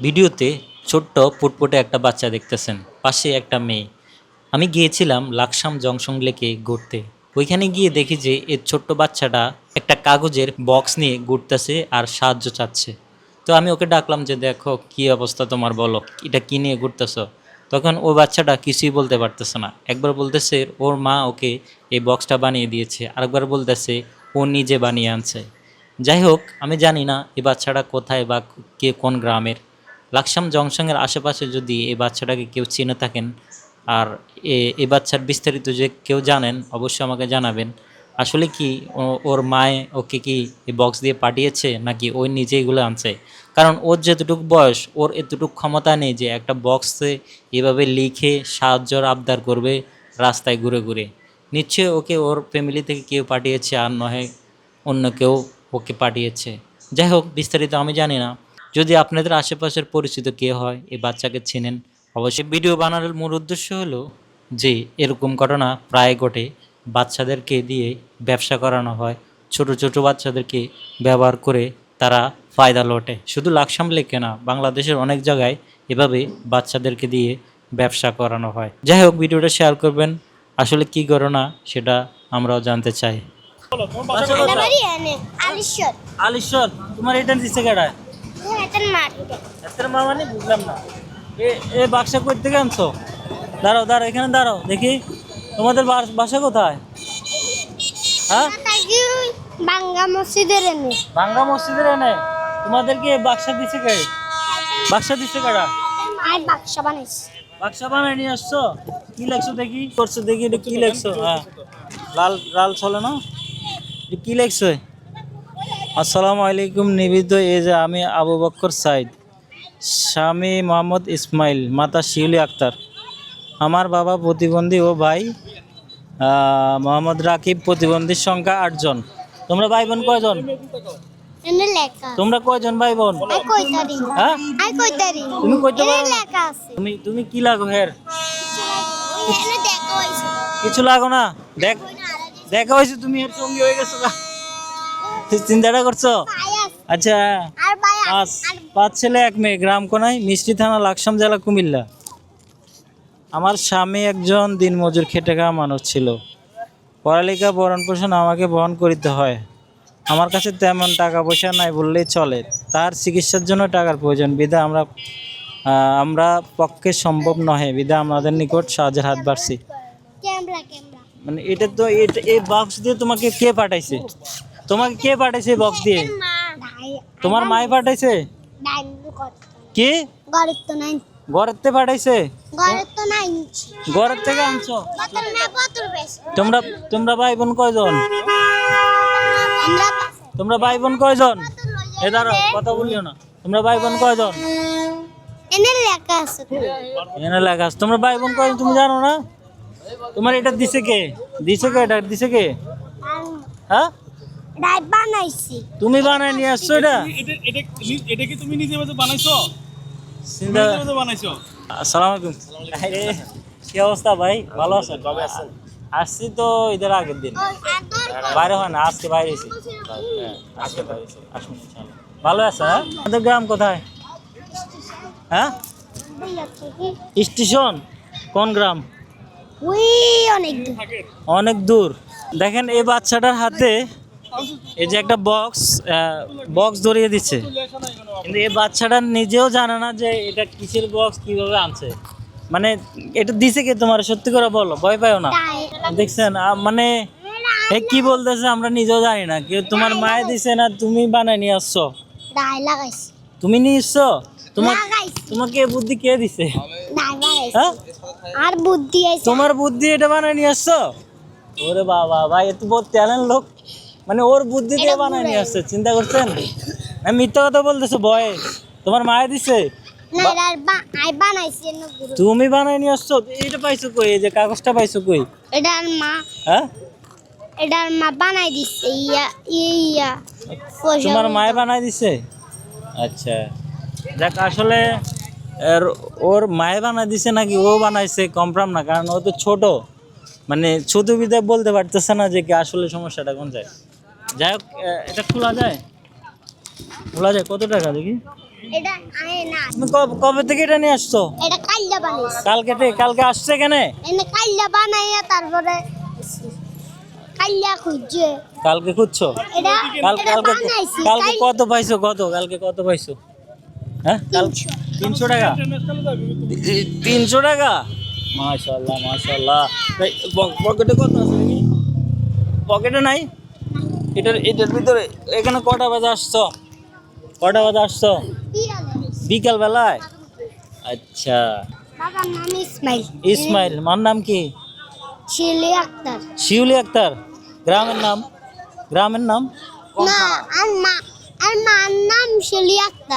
ভিডিওতে ছোট্ট পুটপুটে একটা বাচ্চা দেখতেছেন, পাশে একটা মেয়ে। আমি গিয়েছিলাম লাকসাম জংশন লেকে ঘুরতে। ওইখানে গিয়ে দেখি যে এর ছোট্ট বাচ্চাটা একটা কাগজের বক্স নিয়ে ঘুরতেছে আর সাহায্য চাচ্ছে। তো আমি ওকে ডাকলাম যে, দেখো, কি অবস্থা তোমার বলো? এটা কি নিয়ে ঘুরতেছো? তখন ওই বাচ্চাটা কিছুই বলতে পারতেছে না। একবার বলতেছে, ওর মা ওকে এই বক্সটা বানিয়ে দিয়েছে। আরেকবার বলতেছে, ও নিজে বানিয়ে আনছে। যাই হোক, আমি জানি না এই বাচ্চাটা কোথায় বা কে কোন গ্রামের। লাকসাম জংশনের আশেপাশে যদি এই বাচ্চাটাকে কেউ চিনে থাকেন, আর এই বাচ্চার বিস্তারিত যে কেউ জানেন, অবশ্যই আমাকে জানাবেন। আসলে কি ওর মায়ে ওকে কি বক্স দিয়ে পাঠিয়েছে, নাকি ওই নিজেই এগুলো আনছে? কারণ ওর যেতটুকু বয়স, ওর এতটুকু ক্ষমতা নেই যে একটা বক্সে এভাবে লিখে সাহায্যর আবদার করবে রাস্তায় ঘুরে ঘুরে। নিশ্চয়ই ওকে ওর ফ্যামিলি থেকে কেউ পাঠিয়েছে, আর নহে অন্য কেউ ওকে পাঠিয়েছে। যাই হোক, বিস্তারিত আমি জানি না। যদি আপনাদের আশেপাশের পরিচিত কে হয় এই বাচ্চাকে চেনেন অবশ্যই ভিডিও বানানোর মূল উদ্দেশ্য হলো যে এরকম ঘটনা প্রায় ঘটে। বাচ্চাদেরকে দিয়ে ব্যবসা করানো হয়। ছোট ছোট বাচ্চাদেরকে ব্যবহার করে তারা ফায়দা লোটে। শুধু লাকসাম লেকে না বাংলাদেশের অনেক জায়গায় এভাবে বাচ্চাদেরকে দিয়ে ব্যবসা করানো হয়। যাই হোক ভিডিওটা শেয়ার করবেন। আসলে কি ঘটনা সেটা আমরাও জানতে চাই। আলিশ্বর। আলিশ্বর তোমার এটা দিচ্ছে কেডায় এতের মানে বুঝলাম না। এ এ বাক্সা কই থেকে আনছো? দাঁড়াও দাঁড়াও এখানে দাঁড়াও দেখি। তোমাদের বাস- কোথায়? হ্যাঁ? মসজিদের এনে। বাংলা মসজিদের এনে। তোমাদেরকে বাক্সা দিছে কে? বাক্সা দিছে মায়ের বাক্সা বানাইছে। বাক্সা বানাই নিয়ে আসছো? কি লেখছো দেখি? করছ দেখি এটা কি লেখছো হ্যাঁ। লাল লাল চলে না? কি লেখছো আসসালামু আলাইকুম নিবেদিত এই যে আমি আবু বক্কর সাইদ স্বামী মোহাম্মদ ইসমাইল মাতা শিউলি আক্তার। আমার বাবা প্রতিবন্ধী ও ভাই মোহাম্মদ রাকিব প্রতিবন্ধীর সংখ্যা আটজন তোমরা ভাই বোন কয়জন তোমরা কয়জন ভাই বোন হ্যাঁ? তুমি কইতে তুমি তুমি কি লাগো হের? কিছু লাগো না? দেখ দেখা হয়েছে তুমি এর সঙ্গে হয়ে গেছো চিন্তাটা করছ? আচ্ছা। পাঁচ। পাঁচ ছেলে এক মেয়ে। গ্রাম কোনায়? মিষ্টি থানা লাকসাম জেলা কুমিল্লা। আমার স্বামী একজন দিনমজুর খেটে খাওয়া মানুষ ছিল। পড়ালেখা বরণ পোষণ আমাকে বহন করিতে হয়। আমার কাছে তেমন টাকা পয়সা নাই বললেই চলে। তার চিকিৎসার জন্য টাকার প্রয়োজন। বিধা আমরা আমরা পক্ষে সম্ভব নহে। বিধা আমাদের নিকট সাহায্যের হাত বাড়ছি। মানে এটা তো এটা এই বাক্স দিয়ে তোমাকে কে পাঠাইছে? তোমাকে কে পাঠাইছে বক্স দিয়ে? তোমার মাই পাঠাইছে? কে? গরিব তো নাই। ঘরের থেকে পাঠাইছে? ঘরের থেকে আনছো? তোমরা তোমরা ভাই বোন কয়জন? তোমরা ভাই বোন কয়জন? এ দাঁড়াও কথা বলিও না। তোমরা ভাই বোন কয়জন? এনে লেখা আছে। তোমরা ভাই বোন কয়জন তুমি জানো না? তোমার এটা দিছে কে? দিছে কে? এটা দিছে কে? হ্যাঁ? ডাই বানাইছি। তুমি বানায় নিয়ে আসছো এটা? এটা এটা কি তুমি নিজে বাজে বানাইছো? চিন্তা নিজে বাজে বানাইছো? আসসালামু আলাইকুম। আরে, কি অবস্থা ভাই? ভালো আছেন আসছি তো ঈদের আগের দিন। বাইরে হয় না আজকে বাইরে হ্যাঁ, আজকে বাইরে। আসুন ইনশাআল্লাহ। ভালো আছে হ্যাঁ? আমাদের গ্রাম কোথায়? হ্যাঁ? স্টেশন? কোন গ্রাম? অনেক দূর। দেখেন এই বাচ্চাটার হাতে এই যে একটা বক্স বক্স ধরিয়ে দিচ্ছে। কিন্তু এই বাচ্চাটা নিজেও জানে না যে এটা কিসের বক্স কীভাবে আনছে। মানে এটা দিছে কে তোমার? সত্যি করে বলো ভয় পাও না। দেখছেন মানে এ কি বলতেছে আমরা নিজেও জানি না। কেউ তোমার মায়ে দিছে না তুমি বানায় নিয়ে আসছো? তুমি নিয়ে এসছো? তোমার তোমাকে বুদ্ধি কে দিছে? হ্যাঁ? আর বুদ্ধি তোমার বুদ্ধি এটা বানায় নিয়ে আসছো? ওরে বাবা ভাই এত বহুত ট্যালেন্ট লোক। মানে ওর বুদ্ধি দিয়ে বানায় নিয়ে আসছে চিন্তা করছেন? আমি মিথ্যা কথা বলতেছো বয়ে তোমার মায়ে দিছে? তুমি বানায় নিয়ে আসছো? এটা পাইছো কই? এই যে কাগজটা পাইছো কই? এটা আর মা হ্যাঁ? এটা আর মা বানাই দিছে ইয়া ইয়া তোমার মায়ে বানাই দিছে? আচ্ছা। যাক আসলে ওর মায়ে বানাই দিছে নাকি ও বানাইছে কমপ্রাম না কারণ ও তো ছোট। মানে ছোট বিদে বলতে পারতেছে না যে কি আসলে সমস্যাটা কোন যায় যাই হোক এটা খোলা যায়? খোলা যায়? কত টাকা দেখি? তুমি কবে থেকে এটা নিয়ে আসছো? কালকে থেকে? কালকে আসছে এখানে? বানাইয়া তারপরে খুঁজছে। কালকে খুঁজছো? কালকে কালকে কত পাইছো? কত? কালকে কত পাইছো? হ্যাঁ? তিনশো। টাকা? তিনশো টাকা? মাশাল্লাহ মাশাল্লাহ পকেটে কত আছে পকেটে নাই? এটার এটার ভিতরে এখানে কটা বাজে আসছো? কটা বাজে আসছো? বিকাল বেলায় আচ্ছা ইসমাইল। মার নাম কি? ছেলে আক্তার। শিউলি আক্তার। গ্রামের নাম? গ্রামের নাম?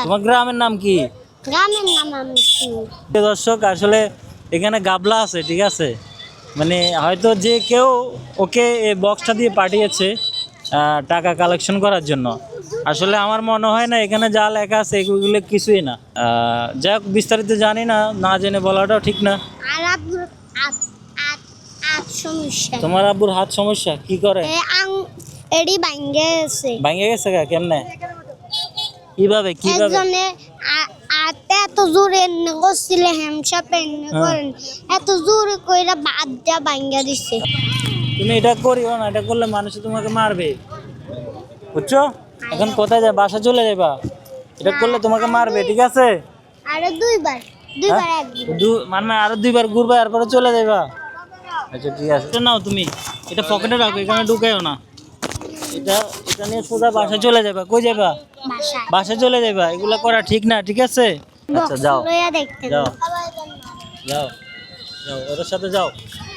তোমার গ্রামের নাম কি? গ্রামের নাম দর্শক আসলে এখানে গাবলা আছে ঠিক আছে? মানে হয়তো যে কেউ ওকে এই বক্সটা দিয়ে পাঠিয়েছে। টাকা কালেকশন করার জন্য। আসলে আমার মনে হয় না এখানে যা লেখা আছে এগুলো কিছুই না। যাই হোক বিস্তারিত জানি না না জেনে বলাটাও ঠিক না। তোমার আব্বুর হাত সমস্যা? কি করে? এডি ভাঙ্গে গেছে। কেমনে? কীভাবে কীভাবে? একজনে আতে এত জোরে পেনে হ্যাঁ। করেন। এত জোরে কইরা বাদ দিয়া ভাঙ্গা দিছে। তুমি এটা করিও না এটা করলে মানুষ তোমাকে মারবে। বুঝছ? এখন কোথায় যাবে বাসা চলে যাবা এটা করলে তোমাকে মারবে ঠিক আছে? আরে দুইবার দুইবার হ্যাঁ? মানে আরও দুইবার ঘুরবা এরপরে চলে যাবা আচ্ছা ঠিক আছে। নাও তুমি। এটা পকেটে রাখো এখানে ঢুকাইও না। এটা এটা নিয়ে সোজা বাসায় চলে যাবা কই যাবা বাসায়। চলে যাবা এগুলো করা ঠিক না ঠিক আছে? আচ্ছা যাও। যাও। যাও। যাও ওদের সাথে যাও।